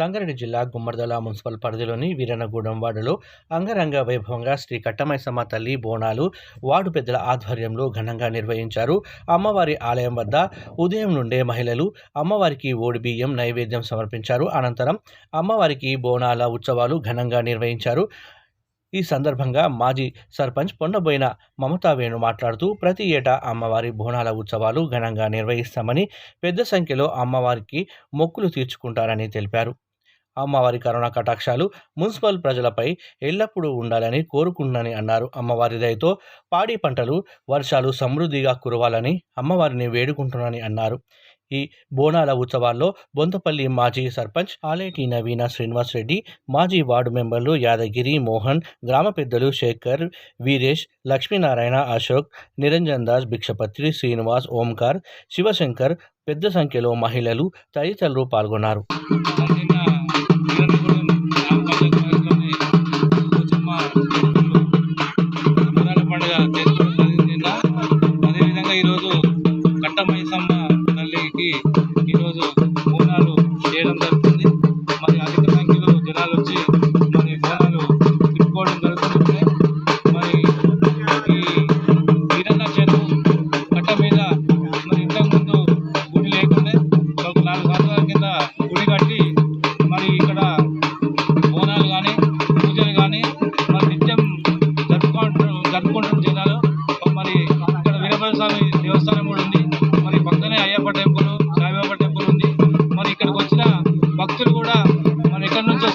సంగారెడ్డి జిల్లా గుమ్మర్దల మున్సిపల్ పరిధిలోని వీరనగూడెం వార్డులో అంగరంగ వైభవంగా శ్రీ కట్టమైసమ్మ తల్లి బోనాలు వార్డు పెద్దల ఆధ్వర్యంలో ఘనంగా నిర్వహించారు. అమ్మవారి ఆలయం వద్ద ఉదయం నుండే మహిళలు అమ్మవారికి ఓడి బియ్యం నైవేద్యం సమర్పించారు. అనంతరం అమ్మవారికి బోనాల ఉత్సవాలు ఘనంగా నిర్వహించారు. ఈ సందర్భంగా మాజీ సర్పంచ్ పొండబోయిన మమతా వేణు మాట్లాడుతూ ప్రతి ఏటా అమ్మవారి బోనాల ఉత్సవాలు ఘనంగా నిర్వహిస్తామని పెద్ద సంఖ్యలో అమ్మవారికి మొక్కులు తీర్చుకుంటారని తెలిపారు. అమ్మవారి కరోనా కటాక్షాలు మున్సిపల్ ప్రజలపై ఎల్లప్పుడూ ఉండాలని కోరుకుంటున్నానని అన్నారు. అమ్మవారి దయతో పాడి పంటలు వర్షాలు సమృద్ధిగా కురవాలని అమ్మవారిని వేడుకుంటున్నానని అన్నారు. ఈ బోనాల ఉత్సవాల్లో బొంతపల్లి మాజీ సర్పంచ్ ఆలేటి నవీన శ్రీనివాస్ రెడ్డి మాజీ వార్డు మెంబర్లు యాదగిరి మోహన్ గ్రామ పెద్దలు శేఖర్ వీరేష్ లక్ష్మీనారాయణ అశోక్ నిరంజన్ దాస్ భిక్షపత్రి శ్రీనివాస్ ఓంకార్ శివశంకర్ పెద్ద సంఖ్యలో మహిళలు తదితరులు పాల్గొన్నారు. Thank you. రైతులు కూడా మన ఇక్కడ నుంచి